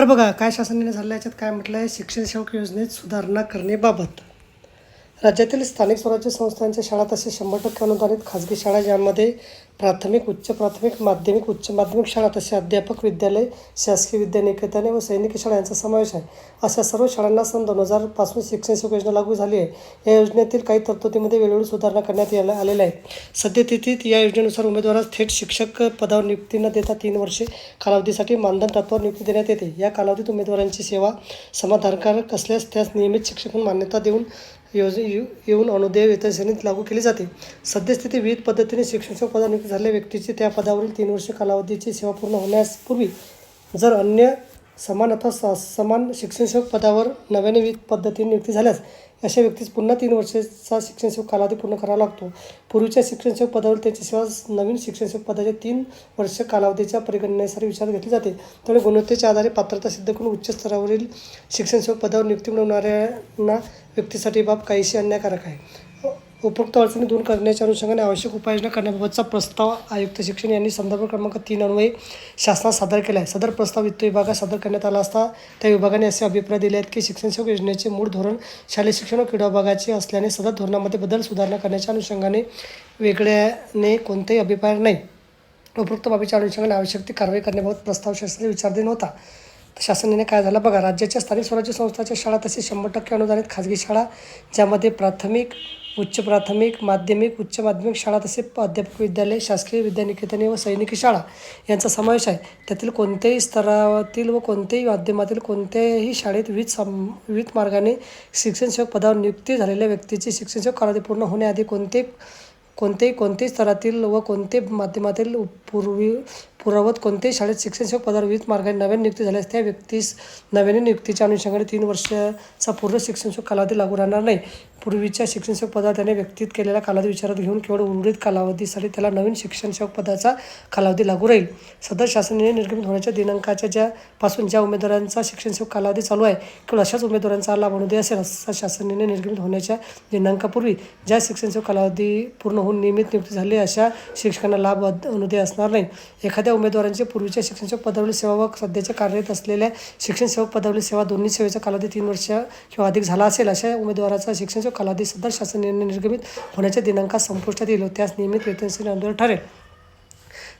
तर बघा काय शासनाने झालं याच्यात काय म्हटलं आहे शिक्षण सेवक योजनेत सुधारणा करण्याबाबत. राज्यातील स्थानिक स्वराज्य संस्थांच्या शाळा तसेच शंभर टक्के अनुदानित खाजगी शाळा ज्यामध्ये प्राथमिक उच्च प्राथमिक माध्यमिक उच्च माध्यमिक शाळा तसे अध्यापक विद्यालय शासकीय विद्यानिकेतने व सैनिकी शाळा यांचा समावेश आहे. अशा सर्व शाळांना सन दोन हजारपासून शिक्षण सेवक योजना लागू झाली आहे. या योजनेतील काही तरतुदीमध्ये वेळोवेळी सुधारणा करण्यात यायला आलेल्या आहेत. सद्यस्थितीत या योजनेनुसार उमेदवारास थेट शिक्षक पदावर नियुक्ती न देता तीन वर्षे कालावधीसाठी मानधन तत्वावर नियुक्ती देण्यात येते. या कालावधीत उमेदवारांची सेवा समाधानकारक असल्यास त्यास नियमित शिक्षक म्हणून मान्यता देऊन योज येऊ- येऊन अनुदेय वेतन श्रेणीत लागू केली जाते. सद्यस्थिती विविध पद्धतीने शिक्षण पदावर नियुक्ती झालेल्या व्यक्तीची त्या पदावरील तीन वर्ष कालावधीची सेवा पूर्ण होण्यापूर्वी जर अन्य समान अथवा स- समान शिक्षणसेवक पदावर नव्याने विविध पद्धतीने नियुक्ती झाल्यास अशा व्यक्तीस पुन्हा तीन वर्षाचा शिक्षणसेवक कालावधी पूर्ण करावा लागतो. पूर्वीच्या शिक्षणसेवक पदावर त्यांची सेवा नवीन शिक्षणसेवक पदाच्या तीन वर्ष कालावधीच्या परिगणनेसाठी विचारात घेतली जाते. त्यामुळे गुणवत्तेच्या आधारे पात्रता सिद्ध करून उच्च स्तरावरील शिक्षणसेवक पदावर नियुक्ती मिळवणाऱ्यांना व्यक्तीसाठी बाब काहीशी अन्यायकारक आहे. उपरोक्त अडचणी दूर करण्याच्या अनुषंगाने आवश्यक उपाययोजना करण्याबाबतचा प्रस्ताव आयुक्त शिक्षण यांनी संदर्भ क्रमांक तीन अन्वये शासनात सादर केला आहे सदर प्रस्ताव वित्त विभागात सादर करण्यात आला असता त्या विभागाने असे अभिप्राय दिले आहेत की शिक्षण सेवक योजनेचे मूळ धोरण शालेय शिक्षण व क्रीडा विभागाचे असल्याने सदर धोरणामध्ये बदल सुधारणा करण्याच्या अनुषंगाने वेगळ्याने कोणतेही अभिप्राय नाही. उपरोक्त बाबीच्या अनुषंगाने आवश्यक ती कारवाई करण्याबाबत प्रस्ताव शासनाने विचारधीन होता शासनाने काय झालं बघा राज्याच्या स्थानिक स्वराज्य संस्थांच्या शाळा तसेच शंभर टक्के अनुदानित खाजगी शाळा ज्यामध्ये प्राथमिक उच्च प्राथमिक माध्यमिक उच्च माध्यमिक शाळा तसेच अध्यापक विद्यालय शासकीय विद्यानिकेतने व सैनिकी शाळा यांचा समावेश आहे. त्यातील कोणत्याही स्तरावरील व कोणत्याही माध्यमातील कोणत्याही शाळेत विविध सम विविध मार्गाने शिक्षणसेवक पदावर नियुक्ती झालेल्या व्यक्तीची शिक्षणसेवक कालावधी पूर्ण होण्याआधी कोणते कोणतेही कोणते स्तरातील व कोणते माध्यमातील पूर्वी पुरावत कोणत्याही शाळेत शिक्षण सेवक पदावर विविध मार्गाने नव्याने नियुक्ती झाल्यास त्या व्यक्तीस नव्याने नियुक्तीच्या अनुषंगाने तीन वर्षाचा पूर्ण शिक्षण सेवक कालावधी लागू राहणार नाही. पूर्वीच्या शिक्षण सेवक पदावर त्याने व्यक्तीत केलेला कालावधी विचारात घेऊन केवळ उर्वरित कालावधीसाठी त्याला नवीन शिक्षण सेवक पदाचा कालावधी लागू राहील. सदर शासनाने निर्गमित होण्याच्या दिनांकाच्या ज्या पासून ज्या उमेदवारांचा शिक्षण सेवक कालावधी चालू आहे केवळ अशाच उमेदवारांचा लाभ अनुदय असेल असा शासनाने निर्गमित होण्याच्या दिनांकापूर्वी ज्या शिक्षण सेवक कालावधी पूर्ण होऊन नियमित नियुक्ती झाली अशा शिक्षकांना लाभ अनुदय असणार नाही एखाद्या उमेदवारांचे पूर्वीच्या शिक्षण सेवक पदावरील सेवा व सध्याच्या कार्यरत असलेल्या शिक्षण सेवक पदावरील सेवा दोन्ही सेवेचा कालावधी तीन वर्ष किंवा अधिक झाला असेल अशा उमेदवाराचा शिक्षण सेवक कालावधी सदर शासन निर्णय निर्गमित होण्याच्या दिनांकात संपुष्टात येईल त्यास नियमित वेतनश्रेणी अनुदान ठरेल.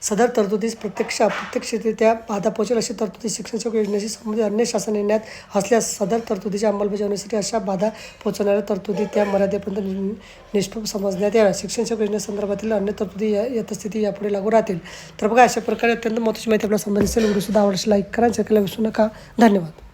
सदर तरतुदीस प्रत्यक्ष अप्रत्यक्षरित्या बाधा पोहोचेल अशी तरतुदी शिक्षण योजनेशी संबंधित अन्य शासन निर्णयात असल्यास सदर तरतुदीच्या अंमलबजावणीसाठी अशा बाधा पोहोचवणाऱ्या तरतुदी त्या मर्यादेपर्यंत निष्पक्ष निष्प्रभ समजण्यात याव्या शिक्षण योजनेसंदर्भातील अन्य तरतुदी या यथस्थिती यापुढे लागू राहतील. तर बघा अशा प्रकारे अत्यंत महत्त्वाची माहिती आपल्याला संबंधित असेल व्हिडिओ आवडशी लाईक करा चॅनलला विसरू नका. धन्यवाद.